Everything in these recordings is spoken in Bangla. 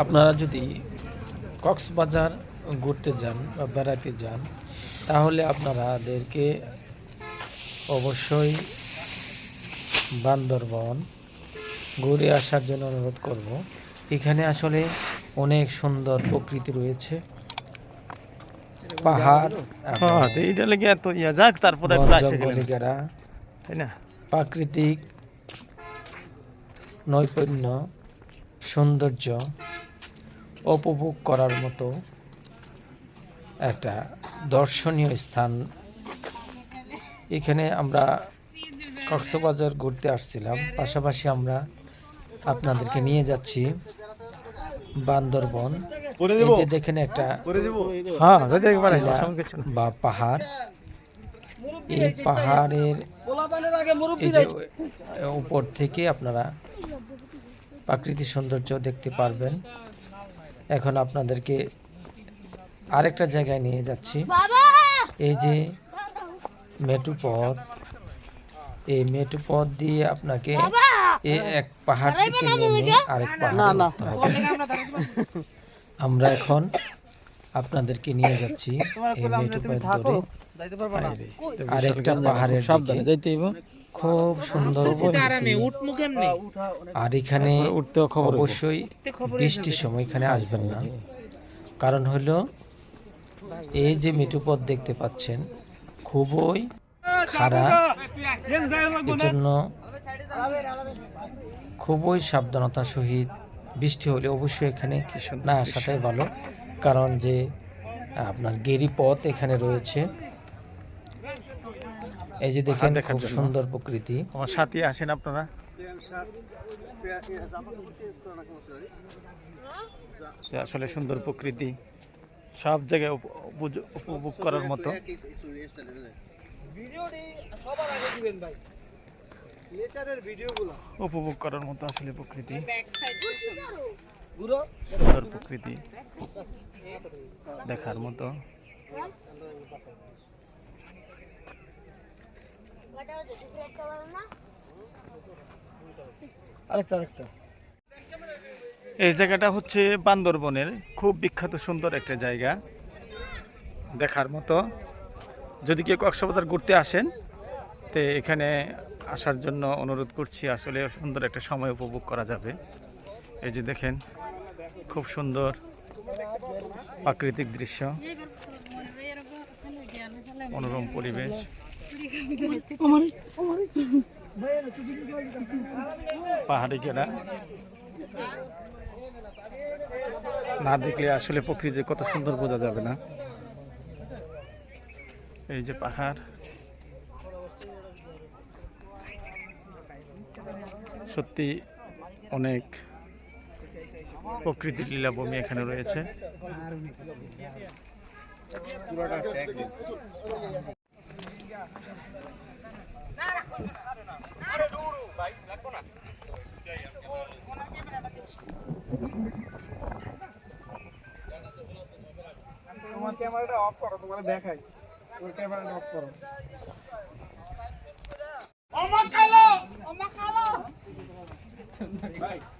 আপনারা যদি কক্সবাজার ঘুরতে যান বা বেড়াতে যান তাহলে আপনারাদেরকে অবশ্যই বান্দরবন ঘুরে আসার জন্য অনুরোধ করব। এখানে আসলে অনেক সুন্দর প্রকৃতি রয়েছে। পাহাড় হ্যাঁ এইটা লেগে এত ইয়া যাক তারপরে তাই না? প্রাকৃতিক নৈপুণ্য সৌন্দর্য উপভোগ করার মতো একটা দর্শনীয় স্থান। এখানে আমরা কক্সবাজার ঘুরতে আসছিলাম। পাশাপাশি আমরা আপনাদেরকে নিয়ে যাচ্ছি বান্দরবন। এই যে দেখেন একটা হ্যাঁ। বা পাহাড়। এই পাহাড়ের এই যে উপর থেকে আপনারা প্রাকৃতিক সৌন্দর্য দেখতে পারবেন। এখন আপনাদেরকে আরেকটা জায়গায় নিয়ে যাচ্ছি। এই যে মেটু পথ এই মেটু পথ দিয়ে আপনাকে এক পাহাড় থেকে নেমে আরেক পাহাড় আমরা এখন আপনাদেরকে নিয়ে যাচ্ছি এই মেটু পথ ধরে। আরেকটা পাহাড়ের সাবধানে। যাইতে হইব। খুব সুন্দর আর এখানে উঠতেও খবর অবশ্যই বৃষ্টির সময় এখানে আসবেন না। কারণ হলো এই যে মিটুপথ দেখতে পাচ্ছেন খুবই খারাপ এজন্য খুবই সাবধানতা সহিত বৃষ্টি হলে অবশ্যই এখানে না আসাটাই ভালো। কারণ যে আপনার গেরি পথ এখানে রয়েছে এই যে দেখেন খুব সুন্দর প্রকৃতি। আমার সাথে আসেন আপনারা। আসলে সুন্দর প্রকৃতি। সব জায়গায় উপ- উপভোগ করার মতো। উপভোগ করার মতো আসলে প্রকৃতি। সুন্দর প্রকৃতি। দেখার মতো। এই জায়গাটা হচ্ছে বান্দরবনের খুব বিখ্যাত সুন্দর একটা জায়গা। দেখার মতো। যদি কেউ কক্সবাজার ঘুরতে আসেন, তো এখানে আসার জন্য অনুরোধ করছি, আসলে সুন্দর একটা সময় উপভোগ করা যাবে। এই যে দেখেন, খুব সুন্দর প্রাকৃতিক দৃশ্য, মনোরম পরিবেশ। পাহাড়ি ঘেরা না দেখলে আসলে প্রকৃতি কত সুন্দর বোঝা যাবে না। এই যে পাহাড়। সত্যি অনেক প্রকৃতির লীলা লীলাভূমি এখানে রয়েছে। তোমার ক্যামেরাটা অফ করো তোমার দেখাই। তোমার ক্যামেরাটা অফ করো। হ্যাঁ, এটার লেগে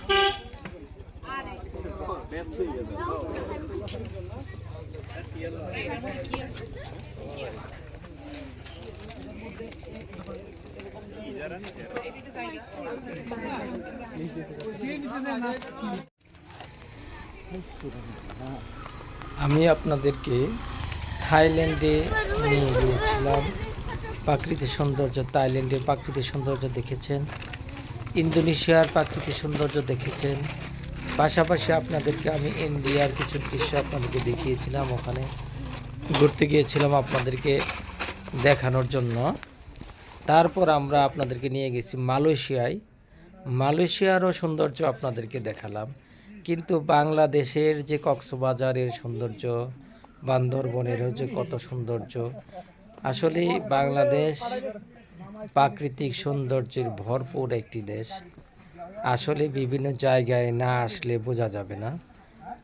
আমি আপনাদেরকে থাইল্যান্ডে নিয়ে গিয়েছিলাম। প্রাকৃতিক সৌন্দর্য, থাইল্যান্ডের প্রাকৃতিক সৌন্দর্য দেখেছেন। ইন্দোনেশিয়ার প্রাকৃতিক সৌন্দর্য দেখেছেন। পাশাপাশি আপনাদেরকে আমি ইন্ডিয়ার কিছু দৃশ্য আপনাদেরকে দেখিয়েছিলাম, ওখানে ঘুরতে গিয়েছিলাম আপনাদেরকে দেখানোর জন্য। তারপর আমরা আপনাদেরকে নিয়ে গেছি মালয়েশিয়ায়। মালয়েশিয়ারও সৌন্দর্য আপনাদেরকে দেখালাম। কিন্তু বাংলাদেশের যে কক্সবাজারের সৌন্দর্য বান্দরবনেরও যে কত সৌন্দর্য আসলে বাংলাদেশ প্রাকৃতিক সৌন্দর্যের ভরপুর একটি দেশ। আসলে বিভিন্ন জায়গায় না আসলে বোঝা যাবে না।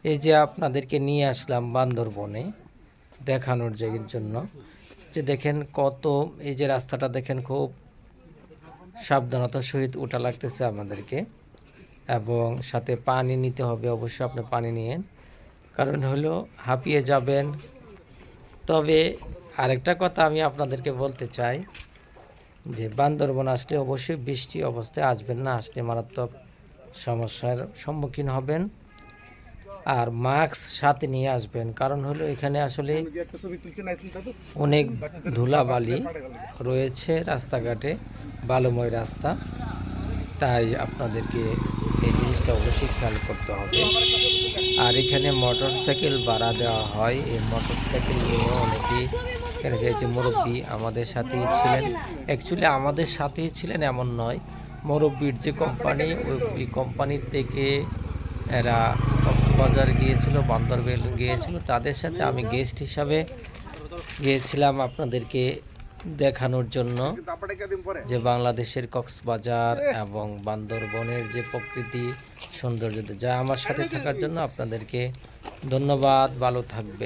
এই যে আপনাদেরকে নিয়ে আসলাম বান্দরবনে দেখানোর জন্য, যে দেখেন কত, এই যে রাস্তাটা দেখেন খুব সাবধানতার সহিত ওটা লাগতেছে আমাদেরকে। এবং সাথে পানি নিতে হবে, অবশ্যই আপনি পানি নিয়েন। কারণ হলো হাঁপিয়ে যাবেন। তবে আরেকটা কথা আমি আপনাদেরকে বলতে চাই যে বান্দরবন আসলে অবশ্যই বৃষ্টি অবস্থায় আসবেন না, আসলে মারাত্মক সমস্যার সম্মুখীন হবেন। আর মাস্ক সাথে নিয়ে আসবেন, কারণ হলো এখানে আসলে অনেক ধুলাবালি রয়েছে রাস্তাঘাটে, বালুময় রাস্তা। তাই আপনাদেরকে এই জিনিসটা অবশ্যই খেয়াল করতে হবে। আর এখানে মোটর সাইকেল ভাড়া দেওয়া হয়, এই মোটর সাইকেল নিয়ে অনেকেই এখানে যে মুরব্বী আমাদের সাথেই ছিলেন। অ্যাকচুয়ালি আমাদের সাথেই ছিলেন এমন নয়। মুরব্বীর যে কোম্পানি ওই কোম্পানির থেকে এরা কক্সবাজার গিয়েছিল বান্দরবেল গিয়েছিল। তাদের সাথে আমি গেস্ট হিসাবে গিয়েছিলাম আপনাদেরকে দেখানোর জন্য যে বাংলাদেশের কক্সবাজার এবং বান্দরবনের যে প্রকৃতি সৌন্দর্য যা আমার সাথে থাকার জন্য আপনাদেরকে ধন্যবাদ। ভালো থাকবে